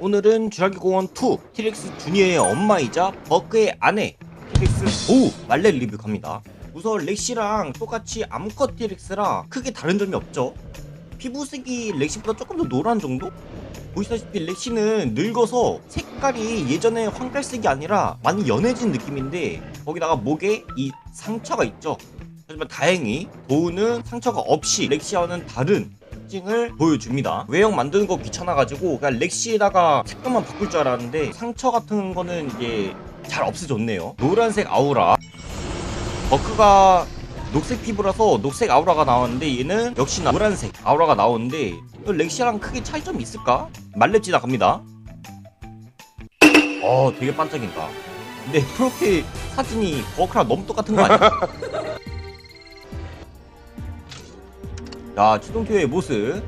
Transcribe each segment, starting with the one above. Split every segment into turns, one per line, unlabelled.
오늘은 주라기 공원 2 티렉스 주니어의 엄마이자 버크의 아내 티렉스 도우 말레 리뷰 갑니다. 우선 렉시랑 똑같이 암컷 티렉스라 크게 다른 점이 없죠. 피부색이 렉시보다 조금 더 노란 정도? 보시다시피 렉시는 늙어서 색깔이 예전에 황갈색이 아니라 많이 연해진 느낌인데 거기다가 목에 이 상처가 있죠. 하지만 다행히 도우는 상처가 없이 렉시와는 다른 특징을 보여줍니다. 외형 만드는 거 귀찮아가지고 그냥 렉시에다가 색감만 바꿀 줄 알았는데 상처 같은 거는 이제 잘 없어졌네요. 노란색 아우라. 버크가 녹색 피부라서 녹색 아우라가 나왔는데 얘는 역시나 노란색 아우라가 나오는데 렉시랑 크게 차이점이 있을까? 말렙 지 나갑니다. 어 되게 반짝인다. 근데 프로필 사진이 버크랑 너무 똑같은 거 아니야? 자, 추동표의 모습.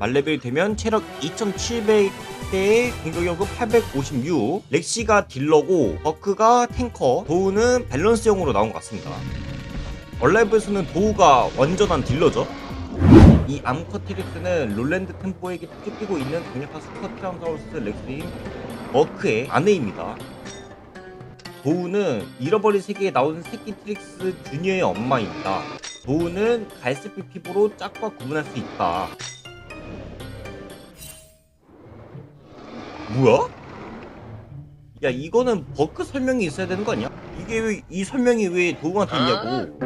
말레벨 되면 체력 2700대에 공격력은 856. 렉시가 딜러고, 버크가 탱커, 도우는 밸런스형으로 나온 것 같습니다. 얼라이브에서는 도우가 완전한 딜러죠. 이 암컷 티렉스는 롤랜드 템포에게 쫓기고 있는 강력한 스커 티라노사우루스 렉스인 버크의 아내입니다. 도우는 잃어버린 세계에 나온 새끼 트릭스 주니어의 엄마입니다. 도우는 갈색빛 피부로 짝과 구분할 수 있다. 뭐야? 야 이거는 버크 설명이 있어야 되는 거 아니야? 이게 왜 이 설명이 왜 도우한테 있냐고?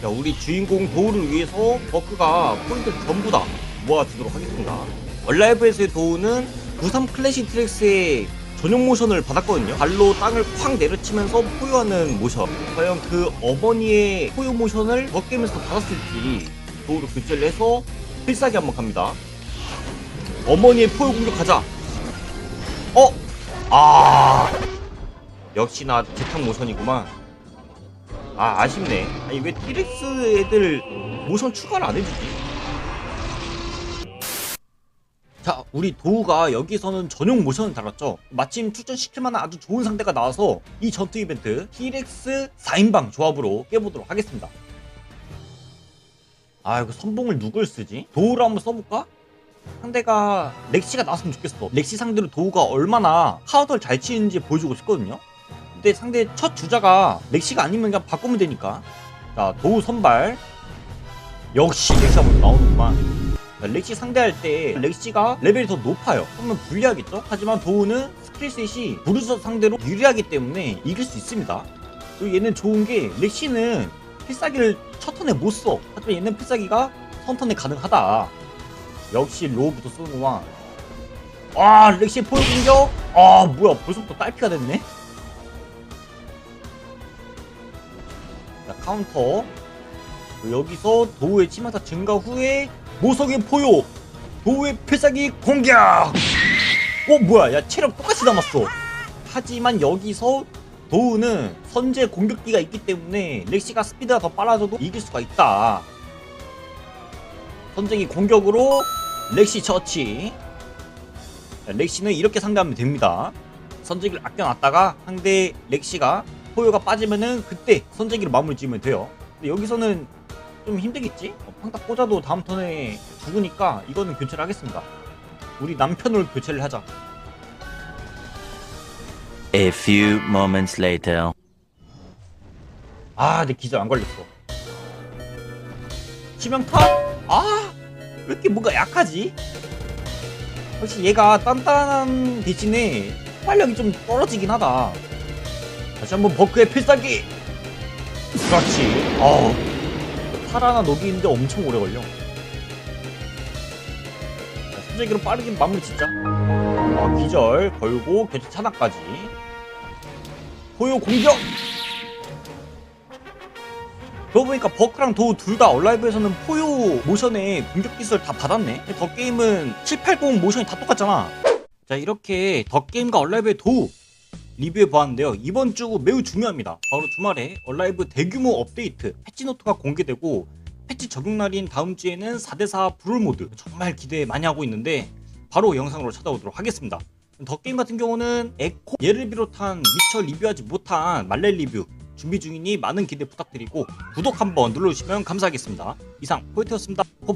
자 우리 주인공 도우를 위해서 버크가 포인트 전부 다 모아주도록 하겠습니다. 얼라이브에서의 도우는 93 클래식 트랙스의 전용 모션을 받았거든요. 발로 땅을 쾅 내려치면서 포효하는 모션. 과연 그 어머니의 포효 모션을 버게임에서 받았을지 도우로 교체를 해서 필살기 한번 갑니다. 어머니의 포효 공격하자. 어? 아. 역시나 재탕 모션이구만. 아, 아쉽네. 아니, 왜 티렉스 애들 모션 추가를 안 해주지? 자, 우리 도우가 여기서는 전용 모션을 달았죠. 마침 출전시킬 만한 아주 좋은 상대가 나와서 이 전투 이벤트 티렉스 4인방 조합으로 깨보도록 하겠습니다. 아, 이거 선봉을 누굴 쓰지? 도우를 한번 써볼까? 상대가 렉시가 나왔으면 좋겠어. 렉시 상대로 도우가 얼마나 카우더를 잘 치는지 보여주고 싶거든요. 근데 상대 첫 주자가 렉시가 아니면 그냥 바꾸면 되니까. 자, 도우 선발. 역시 렉시가 먼저 나오는구만. 자, 렉시 상대할 때 렉시가 레벨이 더 높아요. 그러면 불리하겠죠? 하지만 도우는 스킬셋이 부르저 상대로 유리하기 때문에 이길 수 있습니다. 그리고 얘는 좋은 게 렉시는 필살기를 첫 턴에 못 써. 하지만 얘는 필살기가 선 턴에 가능하다. 역시 로우부터 쏘는구만. 아, 렉시 포효 공격? 아, 뭐야. 벌써부터 딸피가 됐네? 자, 카운터. 여기서 도우의 치명타 증가 후에 모성의 포효. 도우의 필살기 공격! 어, 뭐야. 야, 체력 똑같이 남았어. 하지만 여기서 도우는 선제 공격기가 있기 때문에 렉시가 스피드가 더 빨라져도 이길 수가 있다. 선쟁이 공격으로 렉시 처치. 자, 렉시는 이렇게 상대하면 됩니다. 선제기를 아껴놨다가 상대 렉시가 포효가 빠지면은 그때 선제기로 마무리 지으면 돼요. 여기서는 좀 힘들겠지? 어, 팡딱 꽂아도 다음 턴에 죽으니까 이거는 교체를 하겠습니다. 우리 남편으로 교체를 하자.
A few moments later.
아, 내 기절 안 걸렸어. 치명타? 아, 왜 이렇게 뭔가 약하지? 역시 얘가 단단한 대신에 폭발력이 좀 떨어지긴 하다. 다시 한번 버크의 필살기! 그렇지. 어 하나 녹이는데 엄청 오래 걸려. 자, 수제기로 빠르게 마무리 짓자. 아, 기절 걸고 교체 차단까지. 포효 공격! 그러고 보니까 버크랑 도우 둘 다 얼라이브에서는 포효 모션의 공격 기술 다 받았네. 더 게임은 780 모션이 다 똑같잖아. 자 이렇게 더 게임과 얼라이브의 도우 리뷰해 보았는데요. 이번 주 매우 중요합니다. 바로 주말에 얼라이브 대규모 업데이트 패치 노트가 공개되고 패치 적용 날인 다음 주에는 4대4 브롤 모드 정말 기대 많이 하고 있는데 바로 영상으로 찾아오도록 하겠습니다. 더 게임 같은 경우는 에코 얘를 비롯한 미처 리뷰하지 못한 말렐 리뷰 준비 중이니 많은 기대 부탁드리고 구독 한번 눌러주시면 감사하겠습니다. 이상 포인트였습니다. 호-